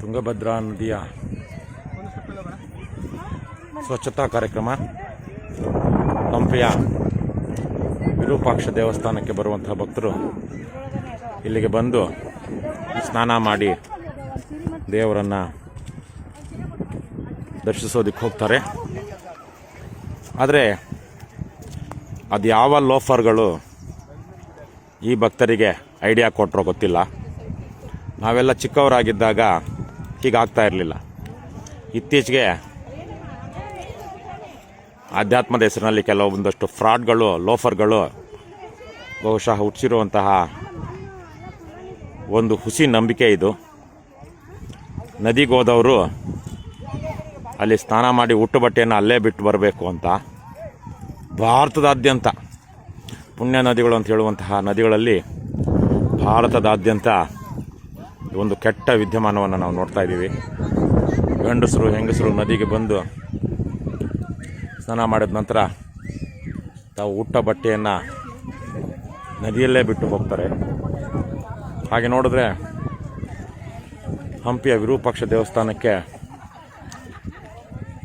ತುಂಗಭದ್ರಾ ನದಿಯ ಸ್ವಚ್ಛತಾ ಕಾರ್ಯಕ್ರಮ ಹಂಪಿಯ ವಿರೂಪಾಕ್ಷ ದೇವಸ್ಥಾನಕ್ಕೆ ಬರುವಂತಹ ಭಕ್ತರು ಇಲ್ಲಿಗೆ ಬಂದು ಸ್ನಾನ ಮಾಡಿ ದೇವರನ್ನು ದರ್ಶಿಸೋದಕ್ಕೆ ಹೋಗ್ತಾರೆ. ಆದರೆ ಅದು ಯಾವ ಲೋಫರ್ಗಳು ಈ ಭಕ್ತರಿಗೆ ಐಡಿಯಾ ಕೊಟ್ಟರೋ ಗೊತ್ತಿಲ್ಲ. ನಾವೆಲ್ಲ ಚಿಕ್ಕವರಾಗಿದ್ದಾಗ ಹೀಗಾಗ್ತಾ ಇರಲಿಲ್ಲ. ಇತ್ತೀಚೆಗೆ ಆಧ್ಯಾತ್ಮದ ಹೆಸರಿನಲ್ಲಿ ಕೆಲವೊಂದಷ್ಟು ಫ್ರಾಡ್ಗಳು, ಲೋಫರ್ಗಳು ಬಹುಶಃ ಹುಟ್ಟಿಸಿರುವಂತಹ ಒಂದು ಹುಸಿ ನಂಬಿಕೆ ಇದು. ನದಿಗೋದವರು ಅಲ್ಲಿ ಸ್ನಾನ ಮಾಡಿ ಹುಟ್ಟು ಬಟ್ಟೆಯನ್ನು ಅಲ್ಲೇ ಬಿಟ್ಟು ಬರಬೇಕು ಅಂತ. ಭಾರತದಾದ್ಯಂತ, ಪುಣ್ಯ ನದಿಗಳು ಅಂತ ಹೇಳುವಂತಹ ನದಿಗಳಲ್ಲಿ ಭಾರತದಾದ್ಯಂತ ಒಂದು ಕೆಟ್ಟ ವಿದ್ಯಮಾನವನ್ನು ನಾವು ನೋಡ್ತಾ ಇದ್ದೀವಿ. ಗಂಡಸರು, ಹೆಂಗಸರು ನದಿಗೆ ಬಂದು ಸ್ನಾನ ಮಾಡಿದ ನಂತರ ತಾವು ಊಟ ಬಟ್ಟೆಯನ್ನು ನದಿಯಲ್ಲೇ ಬಿಟ್ಟು ಹೋಗ್ತಾರೆ. ಹಾಗೆ ನೋಡಿದ್ರೆ ಹಂಪಿಯ ವಿರೂಪಾಕ್ಷ ದೇವಸ್ಥಾನಕ್ಕೆ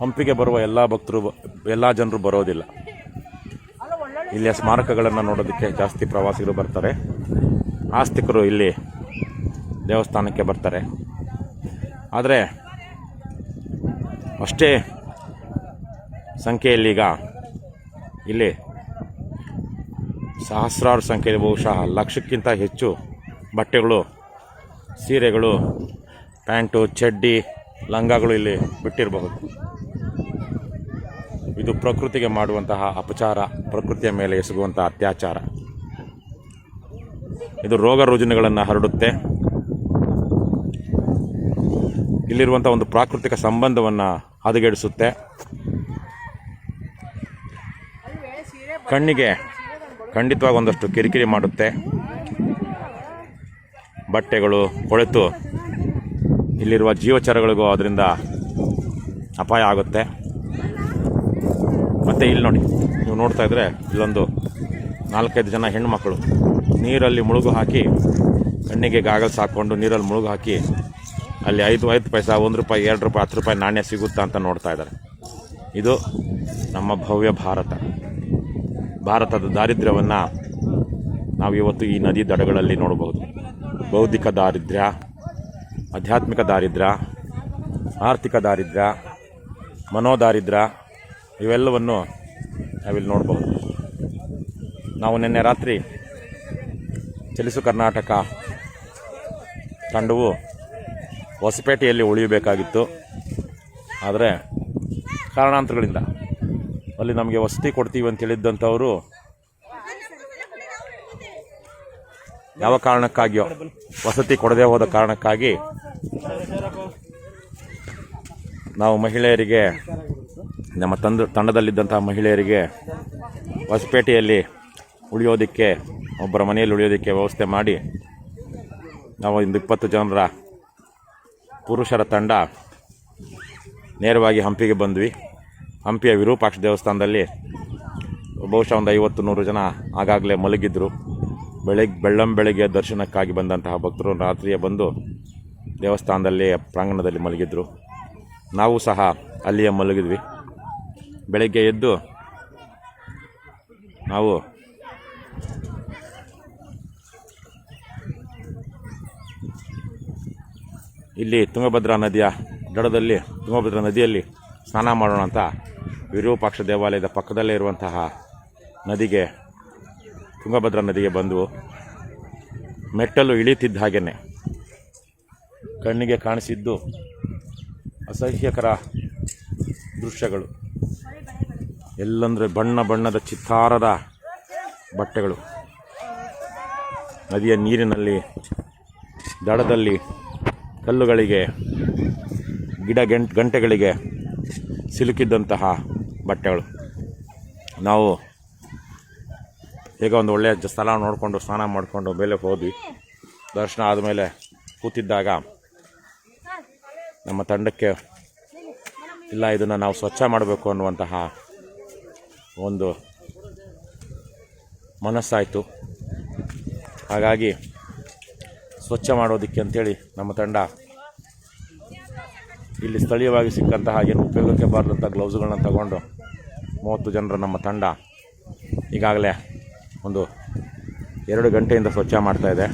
ಹಂಪಿಗೆ ಬರುವ ಎಲ್ಲ ಭಕ್ತರು ಎಲ್ಲ ಜನರು ಬರೋದಿಲ್ಲ. ಇಲ್ಲಿಯ ಸ್ಮಾರಕಗಳನ್ನು ನೋಡೋದಕ್ಕೆ ಜಾಸ್ತಿ ಪ್ರವಾಸಿಗರು ಬರ್ತಾರೆ. ಆಸ್ತಿಕರು ಇಲ್ಲಿ ದೇವಸ್ಥಾನಕ್ಕೆ ಬರ್ತಾರೆ. ಆದರೆ ಅಷ್ಟೇ ಸಂಖ್ಯೆಯಲ್ಲೀಗ ಇಲ್ಲಿ ಸಹಸ್ರಾರು ಸಂಖ್ಯೆಯಲ್ಲಿ ಬಹುಶಃ ಲಕ್ಷಕ್ಕಿಂತ ಹೆಚ್ಚು ಬಟ್ಟೆಗಳು, ಸೀರೆಗಳು, ಪ್ಯಾಂಟು, ಚಡ್ಡಿ, ಲಂಗಗಳು ಇಲ್ಲಿ ಬಿಟ್ಟಿರಬಹುದು. ಇದು ಪ್ರಕೃತಿಗೆ ಮಾಡುವಂತಹ ಅಪಚಾರ, ಪ್ರಕೃತಿಯ ಮೇಲೆ ಎಸಗುವಂತಹ ಅತ್ಯಾಚಾರ. ಇದು ರೋಗ ರುಜಿನಗಳನ್ನು ಹರಡುತ್ತೆ. ಇಲ್ಲಿರುವಂಥ ಒಂದು ಪ್ರಾಕೃತಿಕ ಸಂಬಂಧವನ್ನು ಹದಗೆಡಿಸುತ್ತೆ. ಕಣ್ಣಿಗೆ ಖಂಡಿತವಾಗಿ ಒಂದಷ್ಟು ಕಿರಿಕಿರಿ ಮಾಡುತ್ತೆ. ಬಟ್ಟೆಗಳು ಕೊಳೆತು ಇಲ್ಲಿರುವ ಜೀವಚರಗಳಿಗೂ ಅದರಿಂದ ಅಪಾಯ ಆಗುತ್ತೆ. ಮತ್ತು ಇಲ್ಲಿ ನೋಡಿ, ನೀವು ನೋಡ್ತಾ ಇದ್ರೆ ಇಲ್ಲೊಂದು ನಾಲ್ಕೈದು ಜನ ಹೆಣ್ಣುಮಕ್ಕಳು ನೀರಲ್ಲಿ ಮುಳುಗು ಹಾಕಿ ಕಣ್ಣಿಗೆ ಗಾಗಲ್ಸ್ ಹಾಕ್ಕೊಂಡು ನೀರಲ್ಲಿ ಮುಳುಗು ಹಾಕಿ ಅಲ್ಲಿ ಐದು ಐದು ಪೈಸಾ, ಒಂದು ರೂಪಾಯಿ, ಎರಡು ರೂಪಾಯಿ, ಹತ್ತು ರೂಪಾಯಿ ನಾಣ್ಯ ಸಿಗುತ್ತಾ ಅಂತ ನೋಡ್ತಾ ಇದ್ದಾರೆ. ಇದು ನಮ್ಮ ಭವ್ಯ ಭಾರತ. ಭಾರತದ ದಾರಿದ್ರ್ಯವನ್ನು ನಾವು ಇವತ್ತು ಈ ನದಿ ದಡಗಳಲ್ಲಿ ನೋಡಬಹುದು. ಬೌದ್ಧಿಕ ದಾರಿದ್ರ್ಯ, ಆಧ್ಯಾತ್ಮಿಕ ದಾರಿದ್ರ್ಯ, ಆರ್ಥಿಕ ದಾರಿದ್ರ್ಯ, ಮನೋದಾರಿದ್ರ್ಯ ಇವೆಲ್ಲವನ್ನು ನಾವಿಲ್ಲಿ ನೋಡಬಹುದು. ನಾವು ನಿನ್ನೆ ರಾತ್ರಿ ಚಲಿಸು ಕರ್ನಾಟಕ ತಂಡವು ಹೊಸಪೇಟೆಯಲ್ಲಿ ಉಳಿಯಬೇಕಾಗಿತ್ತು. ಆದರೆ ಕಾರಣಾಂತರಗಳಿಂದ ಅಲ್ಲಿ ನಮಗೆ ವಸತಿ ಕೊಡ್ತೀವಿ ಅಂತ ಹೇಳಿದ್ದಂಥವರು. ಯಾವ ಕಾರಣಕ್ಕಾಗಿಯೋ ವಸತಿ ಕೊಡದೇ ಹೋದ ಕಾರಣಕ್ಕಾಗಿ ನಾವು ಮಹಿಳೆಯರಿಗೆ, ನಮ್ಮ ತಂದ, ತಂಡದಲ್ಲಿದ್ದಂತಹ ಮಹಿಳೆಯರಿಗೆ ಹೊಸಪೇಟೆಯಲ್ಲಿ ಉಳಿಯೋದಕ್ಕೆ, ಒಬ್ಬರ ಮನೆಯಲ್ಲಿ ಉಳಿಯೋದಕ್ಕೆ ವ್ಯವಸ್ಥೆ ಮಾಡಿ ನಾವು ಒಂದು ಇಪ್ಪತ್ತು ಜನರ ಪುರುಷರ ತಂಡ ನೇರವಾಗಿ ಹಂಪಿಗೆ ಬಂದ್ವಿ. ಹಂಪಿಯ ವಿರೂಪಾಕ್ಷ ದೇವಸ್ಥಾನದಲ್ಲಿ ಬಹುಶಃ ಒಂದು ಐವತ್ತು ನೂರು ಜನ ಆಗಾಗಲೇ ಮಲಗಿದ್ರು. ಬೆಳಗ್ಗೆ ಬೆಳ್ಳಂ ಬೆಳಗ್ಗೆ ದರ್ಶನಕ್ಕಾಗಿ ಬಂದಂತಹ ಭಕ್ತರು ರಾತ್ರಿಯೇ ಬಂದು ದೇವಸ್ಥಾನದಲ್ಲಿ ಪ್ರಾಂಗಣದಲ್ಲಿ ಮಲಗಿದ್ರು. ನಾವು ಸಹ ಅಲ್ಲಿಯೇ ಮಲಗಿದ್ವಿ. ಬೆಳಗ್ಗೆ ಎದ್ದು ನಾವು ಇಲ್ಲಿ ತುಂಗಭದ್ರಾ ನದಿಯ ದಡದಲ್ಲಿ, ತುಂಗಭದ್ರಾ ನದಿಯಲ್ಲಿ ಸ್ನಾನ ಮಾಡೋಣ ಅಂತ ವಿರೂಪಾಕ್ಷ ದೇವಾಲಯದ ಪಕ್ಕದಲ್ಲೇ ಇರುವಂತಹ ನದಿಗೆ, ತುಂಗಭದ್ರಾ ನದಿಗೆ ಬಂದು ಮೆಟ್ಟಲು ಇಳಿತಿದ್ದ ಹಾಗೆಯೇ ಕಣ್ಣಿಗೆ ಕಾಣಿಸಿದ್ದು ಅಸಹ್ಯಕರ ದೃಶ್ಯಗಳು. ಎಲ್ಲಂದರೆ ಬಣ್ಣ ಬಣ್ಣದ ಚಿತ್ತಾರದ ಬಟ್ಟೆಗಳು. ನದಿಯ ನೀರಿನಲ್ಲಿ, ದಡದಲ್ಲಿ, ಕಲ್ಲುಗಳಿಗೆ, ಗಿಡ ಗಂಟ್, ಗಂಟೆಗಳಿಗೆ ಸಿಲುಕಿದ್ದಂತಹ ಬಟ್ಟೆಗಳು. ನಾವು ಈಗ ಒಂದು ಒಳ್ಳೆಯ ಸ್ಥಳ ನೋಡಿಕೊಂಡು, ಸ್ನಾನ ಮಾಡಿಕೊಂಡು ಮೇಲೆ ಹೋದ್ವಿ. ದರ್ಶನ ಆದಮೇಲೆ ಕೂತಿದ್ದಾಗ ನಮ್ಮ ತಂಡಕ್ಕೆ ಇಲ್ಲ, ಇದನ್ನು ನಾವು ಸ್ವಚ್ಛ ಮಾಡಬೇಕು ಅನ್ನುವಂತಹ ಒಂದು ಮನಸ್ಸಾಯಿತು. ಹಾಗಾಗಿ ಸ್ವಚ್ಛ ಮಾಡೋದಕ್ಕೆ ಅಂಥೇಳಿ ನಮ್ಮ ತಂಡ ಇಲ್ಲಿ ಸ್ಥಳೀಯವಾಗಿ ಸಿಕ್ಕಂತಹ ಏನು ಉಪಯೋಗಕ್ಕೆ ಬಾರದಂಥ ಗ್ಲೌಸ್ಗಳನ್ನ ತಗೊಂಡು ಮೂವತ್ತು ಜನರ ನಮ್ಮ ತಂಡ ಈಗಾಗಲೇ ಒಂದು ಎರಡು ಗಂಟೆಯಿಂದ ಸ್ವಚ್ಛ ಮಾಡ್ತಾ ಇದೆ.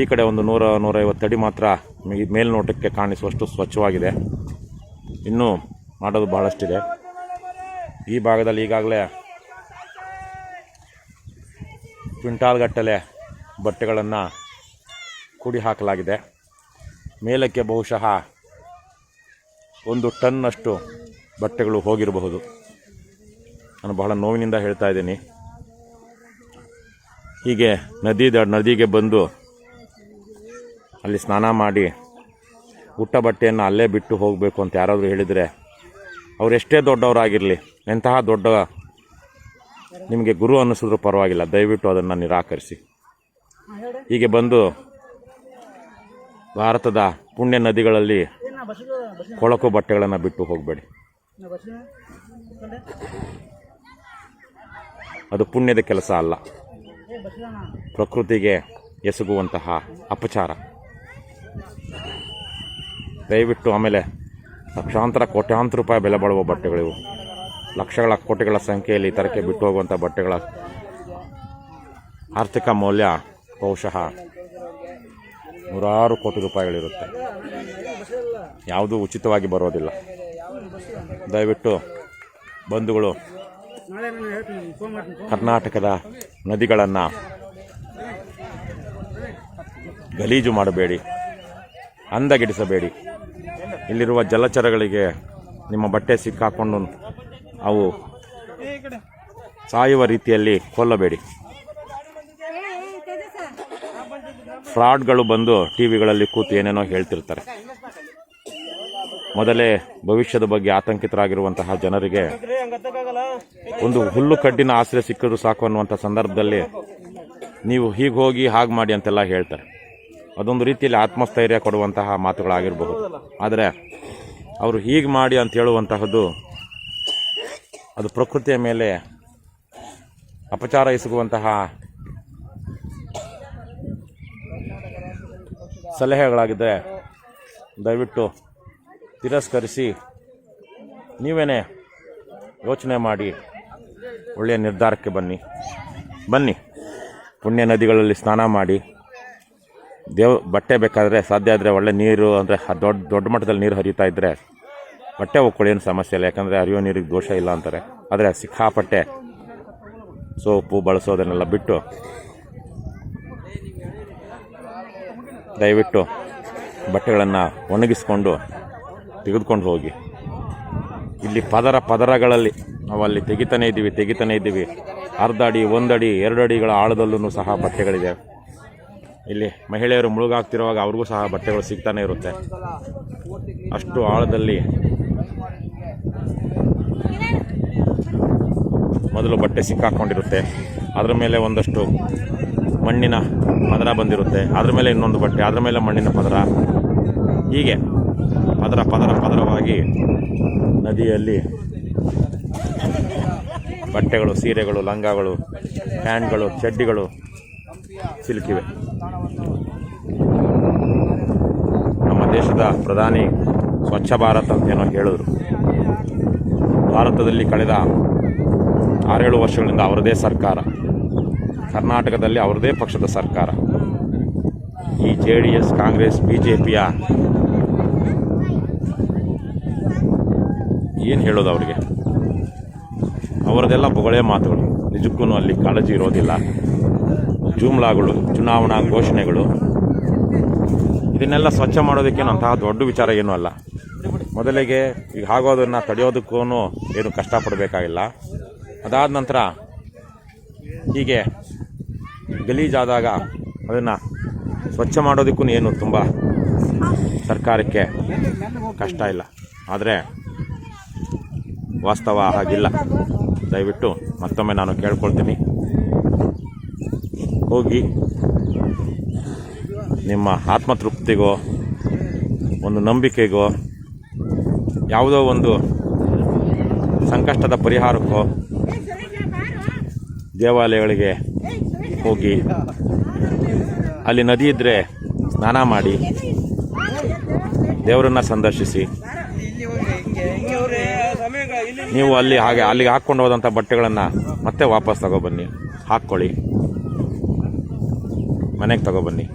ಈ ಕಡೆ ಒಂದು ನೂರ, ನೂರೈವತ್ತು ಅಡಿ ಮಾತ್ರ ಮೇಲ್ನೋಟಕ್ಕೆ ಕಾಣಿಸುವಷ್ಟು ಸ್ವಚ್ಛವಾಗಿದೆ. ಇನ್ನೂ ಮಾಡೋದು ಬಹಳಷ್ಟಿದೆ. ಈ ಭಾಗದಲ್ಲಿ ಈಗಾಗಲೇ ಕ್ವಿಂಟಾಲ್ಗಟ್ಟಲೆ ಬಟ್ಟೆಗಳನ್ನು ಕೂಡಿ ಹಾಕಲಾಗಿದೆ. ಮೇಲಕ್ಕೆ ಬಹುಶಃ ಒಂದು ಟನ್ನಷ್ಟು ಬಟ್ಟೆಗಳು ಹೋಗಿರಬಹುದು. ನಾನು ಬಹಳ ನೋವಿನಿಂದ ಹೇಳ್ತಾ ಇದ್ದೀನಿ. ಹೀಗೆ ನದಿ ದ ನದಿಗೆ ಬಂದು ಅಲ್ಲಿ ಸ್ನಾನ ಮಾಡಿ ಊಟ ಬಟ್ಟೆಯನ್ನು ಅಲ್ಲೇ ಬಿಟ್ಟು ಹೋಗಬೇಕು ಅಂತ ಯಾರಾದರೂ ಹೇಳಿದರೆ ಅವರೆಷ್ಟೇ ದೊಡ್ಡವರಾಗಿರಲಿ, ಎಂತಹ ದೊಡ್ಡ ನಿಮಗೆ ಗುರು ಅನ್ನಿಸಿದ್ರು ಪರವಾಗಿಲ್ಲ. ದಯವಿಟ್ಟು ಅದನ್ನು ನಿರಾಕರಿಸಿ. ಹೀಗೆ ಬಂದು ಭಾರತದ ಪುಣ್ಯ ನದಿಗಳಲ್ಲಿ ಕೊಳಕು ಬಟ್ಟೆಗಳನ್ನು ಬಿಟ್ಟು ಹೋಗಬೇಡಿ. ಅದು ಪುಣ್ಯದ ಕೆಲಸ ಅಲ್ಲ. ಪ್ರಕೃತಿಗೆ ಎಸಗುವಂತಹ ಅಪಚಾರ. ದಯವಿಟ್ಟು ಆಮೇಲೆ ಲಕ್ಷಾಂತರ, ಕೋಟ್ಯಾಂತರ ರೂಪಾಯಿ ಬೆಲೆ ಬಾಳುವ ಬಟ್ಟೆಗಳಿವು. ಲಕ್ಷಗಳ, ಕೋಟಿಗಳ ಸಂಖ್ಯೆಯಲ್ಲಿ ತರಕೆ ಬಿಟ್ಟು ಹೋಗುವಂಥ ಬಟ್ಟೆಗಳ ಆರ್ಥಿಕ ಮೌಲ್ಯ ಬಹುಶಃ ನೂರಾರು ಕೋಟಿ ರೂಪಾಯಿಗಳಿರುತ್ತೆ. ಯಾವುದೂ ಉಚಿತವಾಗಿ ಬರೋದಿಲ್ಲ. ದಯವಿಟ್ಟು ಬಂಧುಗಳು ಕರ್ನಾಟಕದ ನದಿಗಳನ್ನು ಗಲೀಜು ಮಾಡಬೇಡಿ, ಅಂದಗೆಡಿಸಬೇಡಿ. ಇಲ್ಲಿರುವ ಜಲಚರಗಳಿಗೆ ನಿಮ್ಮ ಬಟ್ಟೆ ಸಿಕ್ಕಾಕೊಂಡು ಅವು ಸಾಯುವ ರೀತಿಯಲ್ಲಿ ಕೊಲ್ಲಬೇಡಿ. ಫ್ರಾಡ್ಗಳು ಬಂದು ಟಿ ವಿಗಳಲ್ಲಿ ಕೂತು ಏನೇನೋ ಹೇಳ್ತಿರ್ತಾರೆ. ಮೊದಲೇ ಭವಿಷ್ಯದ ಬಗ್ಗೆ ಆತಂಕಿತರಾಗಿರುವಂತಹ ಜನರಿಗೆ ಒಂದು ಹುಲ್ಲು ಕಡ್ಡಿನ ಆಶ್ರಯ ಸಿಕ್ಕಿದ್ರು ಸಾಕು ಅನ್ನುವಂಥ ಸಂದರ್ಭದಲ್ಲಿ ನೀವು ಹೀಗೆ ಹೋಗಿ ಹಾಗೆ ಮಾಡಿ ಅಂತೆಲ್ಲ ಹೇಳ್ತಾರೆ. ಅದೊಂದು ರೀತಿಯಲ್ಲಿ ಆತ್ಮಸ್ಥೈರ್ಯ ಕೊಡುವಂತಹ ಮಾತುಗಳಾಗಿರಬಹುದು. ಆದರೆ ಅವರು ಹೀಗೆ ಮಾಡಿ ಅಂತ ಹೇಳುವಂತಹದ್ದು ಅದು ಪ್ರಕೃತಿಯ ಮೇಲೆ ಅಪಚಾರ ಎಸಗುವಂತಹ ಸಲಹೆಗಳಾಗಿದ್ದರೆ ದಯವಿಟ್ಟು ತಿರಸ್ಕರಿಸಿ ನೀವೇನೇ ಯೋಚನೆ ಮಾಡಿ ಒಳ್ಳೆಯ ನಿರ್ಧಾರಕ್ಕೆ ಬನ್ನಿ. ಬನ್ನಿ. ಪುಣ್ಯ ನದಿಗಳಲ್ಲಿ ಸ್ನಾನ ಮಾಡಿ. ದೇವ್, ಬಟ್ಟೆ ಬೇಕಾದರೆ ಸಾಧ್ಯ ಆದರೆ ಒಳ್ಳೆ ನೀರು ಅಂದರೆ ದೊಡ್ಡ ದೊಡ್ಡ ಮಟ್ಟದಲ್ಲಿ ನೀರು ಹರಿತಾ ಇದ್ದರೆ ಬಟ್ಟೆ ಒಕ್ಕೊಳ್ಳಿ ಏನು ಸಮಸ್ಯೆ ಇಲ್ಲ. ಯಾಕಂದರೆ ಅರಿಯೋ ನೀರಿಗೆ ದೋಷ ಇಲ್ಲ ಅಂತಾರೆ. ಆದರೆ ಸಿಕ್ಕಾಪಟ್ಟೆ ಸೋಪು ಬಳಸೋದನ್ನೆಲ್ಲ ಬಿಟ್ಟು ದಯವಿಟ್ಟು ಬಟ್ಟೆಗಳನ್ನು ಒಣಗಿಸ್ಕೊಂಡು ತೆಗೆದುಕೊಂಡು ಹೋಗಿ. ಇಲ್ಲಿ ಪದರ ಪದರಗಳಲ್ಲಿ ನಾವು ಅಲ್ಲಿ ತೆಗಿತಾನೆ ಇದ್ದೀವಿ ತೆಗಿತಾನೆ ಇದ್ದೀವಿ. ಅರ್ಧ ಅಡಿ ಒಂದಡಿ ಎರಡು ಅಡಿಗಳ ಆಳದಲ್ಲೂ ಸಹ ಬಟ್ಟೆಗಳಿದೆ. ಇಲ್ಲಿ ಮಹಿಳೆಯರು ಮುಳುಗಾಗ್ತಿರುವಾಗ ಅವ್ರಿಗೂ ಸಹ ಬಟ್ಟೆಗಳು ಸಿಗ್ತಾನೆ ಇರುತ್ತೆ. ಅಷ್ಟು ಆಳದಲ್ಲಿ ಮೊದಲು ಬಟ್ಟೆ ಸಿಕ್ಕಾಕೊಂಡಿರುತ್ತೆ. ಅದರ ಮೇಲೆ ಒಂದಷ್ಟು ಮಣ್ಣಿನ ಪದರ ಬಂದಿರುತ್ತೆ. ಅದ್ರ ಮೇಲೆ ಇನ್ನೊಂದು ಬಟ್ಟೆ, ಅದ್ರ ಮೇಲೆ ಮಣ್ಣಿನ ಪದರ. ಹೀಗೆ. ಪದರ ಪದರ ಪದರವಾಗಿ ನದಿಯಲ್ಲಿ ಬಟ್ಟೆಗಳು, ಸೀರೆಗಳು, ಲಂಗಗಳು, ಪ್ಯಾಂಟ್ಗಳು, ಚಡ್ಡಿಗಳು ಸಿಲುಕಿವೆ. ನಮ್ಮ ದೇಶದ ಪ್ರಧಾನಿ ಸ್ವಚ್ಛ ಭಾರತ್ ಅಂತೇನೋ ಹೇಳಿದ್ರು ಭಾರತದಲ್ಲಿ ಕಳೆದ ಆರೇಳು ವರ್ಷಗಳಿಂದ ಅವರದೇ ಸರ್ಕಾರ. ಕರ್ನಾಟಕದಲ್ಲಿ ಅವರದೇ ಪಕ್ಷದ ಸರ್ಕಾರ. ಈ J D S, Congress, B J ಪಿಯ ಏನು ಹೇಳೋದು ಅವರಿಗೆ? ಅವರದೆಲ್ಲ ಬೊಗಳೆ ಮಾತುಗಳು. ನಿಜಕ್ಕೂ ಅಲ್ಲಿ ಕಾಳಜಿ ಇರೋದಿಲ್ಲ. ಜೂಮ್ಲಾಗಳು, ಚುನಾವಣಾ ಘೋಷಣೆಗಳು. ಇದನ್ನೆಲ್ಲ ಸ್ವಚ್ಛ ಮಾಡೋದಕ್ಕೇನು ಅಂತಹ ದೊಡ್ಡ ವಿಚಾರ ಏನೂ ಅಲ್ಲ. ಮೊದಲಿಗೆ ಈಗ ಆಗೋದನ್ನು ತಡೆಯೋದಕ್ಕೂ ಏನು ಕಷ್ಟಪಡಬೇಕಾಗಿಲ್ಲ. ಅದಾದ ನಂತರ ಹೀಗೆ ಗಲೀಜಾದಾಗ ಅದನ್ನು ಸ್ವಚ್ಛ ಮಾಡೋದಕ್ಕೂ ಏನು ತುಂಬ ಸರ್ಕಾರಕ್ಕೆ ಕಷ್ಟ ಇಲ್ಲ. ಆದರೆ ವಾಸ್ತವ ಹಾಗಿಲ್ಲ. ದಯವಿಟ್ಟು ಮತ್ತೊಮ್ಮೆ ನಾನು ಕೇಳ್ಕೊಳ್ತೀನಿ. ಹೋಗಿ ನಿಮ್ಮ ಆತ್ಮತೃಪ್ತಿಗೋ, ಒಂದು ನಂಬಿಕೆಗೋ, ಯಾವುದೋ ಒಂದು ಸಂಕಷ್ಟದ ಪರಿಹಾರಕ್ಕೋ ದೇವಾಲಯಗಳಿಗೆ ಹೋಗಿ. ಅಲ್ಲಿ ನದಿ ಇದ್ದರೆ ಸ್ನಾನ ಮಾಡಿ, ದೇವರನ್ನು ಸಂದರ್ಶಿಸಿ. ನೀವು ಅಲ್ಲಿ ಹಾಗೆ ಅಲ್ಲಿಗೆ ಹಾಕ್ಕೊಂಡು ಹೋದಂಥ ಬಟ್ಟೆಗಳನ್ನು ಮತ್ತೆ ವಾಪಸ್ ತಗೊಬನ್ನಿ. ಹಾಕ್ಕೊಳ್ಳಿ. ಮನೆಗೆ ತಗೊಬನ್ನಿ.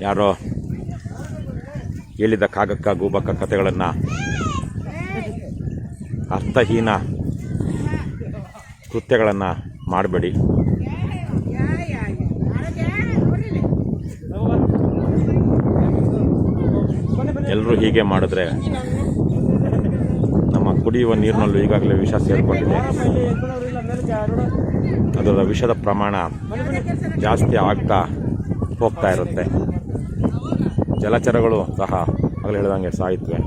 ಯಾರೋ ಹೇಳಿದ ಕಾಗಕ್ಕ ಗೂಬಕ್ಕ ಕಥೆಗಳನ್ನು ಅರ್ಥಹೀನ ಕೃತ್ಯಗಳನ್ನು ಮಾಡಬೇಡಿ. ಎಲ್ಲರೂ ಹೀಗೆ ಮಾಡಿದ್ರೆ ಕುಡಿಯುವ ನೀರಿನಲ್ಲೂ ಈಗಾಗಲೇ ವಿಷ ಸೇರಿಕೊಂಡಿದೆ. ಅದರ ವಿಷದ ಪ್ರಮಾಣ ಜಾಸ್ತಿ ಆಗ್ತಾ ಹೋಗ್ತಾ ಇರುತ್ತೆ. ಜಲಚರಗಳು ಸಹ ಆಗಲೇ ಹೇಳಿದಂಗೆ ಸಾಯುತ್ತವೆ.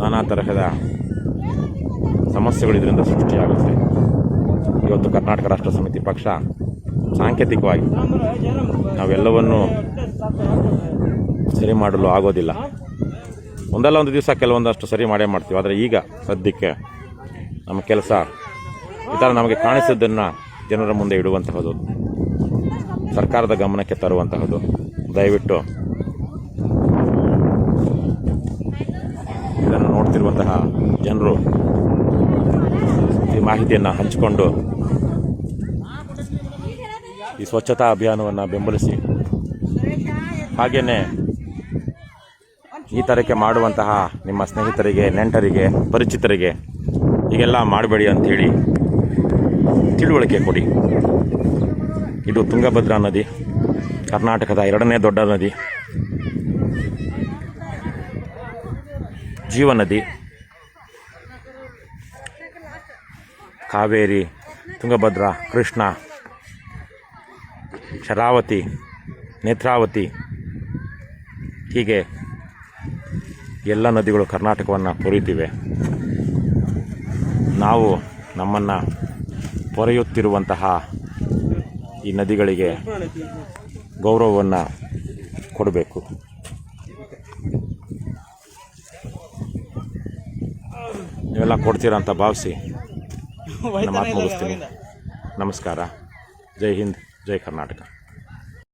ನಾನಾ ತರಹದ ಸಮಸ್ಯೆಗಳು ಇದರಿಂದ ಸೃಷ್ಟಿಯಾಗುತ್ತೆ. ಇವತ್ತು ಕರ್ನಾಟಕ ರಾಷ್ಟ್ರ ಸಮಿತಿ ಪಕ್ಷ ಸಾಂಕೇತಿಕವಾಗಿ ನಾವೆಲ್ಲವನ್ನೂ ಸರಿ ಮಾಡಲು ಆಗೋದಿಲ್ಲ. ಒಂದಲ್ಲ ಒಂದು ದಿವಸ ಕೆಲವೊಂದಷ್ಟು ಸರಿ ಮಾಡೇ ಮಾಡ್ತೀವಿ. ಆದರೆ ಈಗ ಸದ್ಯಕ್ಕೆ ನಮ್ಮ ಕೆಲಸ ಈ ಥರ ನಮಗೆ ಕಾಣಿಸಿದ್ದನ್ನು ಜನರ ಮುಂದೆ ಇಡುವಂತಹದ್ದು, ಸರ್ಕಾರದ ಗಮನಕ್ಕೆ ತರುವಂತಹದ್ದು. ದಯವಿಟ್ಟು ಇದನ್ನು ನೋಡ್ತಿರುವಂತಹ ಜನರು ಈ ಮಾಹಿತಿಯನ್ನು ಹಂಚಿಕೊಂಡು ಈ ಸ್ವಚ್ಛತಾ ಅಭಿಯಾನವನ್ನು ಬೆಂಬಲಿಸಿ ಹಾಗೆಯೇ ಈ ಥರಕ್ಕೆ ಮಾಡುವಂತಹ ನಿಮ್ಮ ಸ್ನೇಹಿತರಿಗೆ, ನೆಂಟರಿಗೆ, ಪರಿಚಿತರಿಗೆ ಹೀಗೆಲ್ಲ ಮಾಡಬೇಡಿ ಅಂಥೇಳಿ ತಿಳುವಳಿಕೆ ಕೊಡಿ. ಇದು ತುಂಗಭದ್ರಾ ನದಿ, ಕರ್ನಾಟಕದ ಎರಡನೇ ದೊಡ್ಡ ನದಿ. ಜೀವ ನದಿ, ಕಾವೇರಿ, ತುಂಗಭದ್ರಾ, ಕೃಷ್ಣ, ಶರಾವತಿ, ನೇತ್ರಾವತಿ ಹೀಗೆ ಎಲ್ಲ ನದಿಗಳು ಕರ್ನಾಟಕವನ್ನು ಪೊರೆಯುತ್ತಿವೆ ನಾವು ನಮ್ಮನ್ನು ಪೊರೆಯುತ್ತಿರುವಂತಹ ಈ ನದಿಗಳಿಗೆ ಗೌರವವನ್ನು ಕೊಡಬೇಕು. ನೀವೆಲ್ಲ ಕೊಡ್ತೀರಾ ಅಂತ ಭಾವಿಸಿ ಮಾತು ಮುಗಿಸ್ತೀನಿ ನಮಸ್ಕಾರ. ಜೈ ಹಿಂದ್, ಜೈ ಕರ್ನಾಟಕ.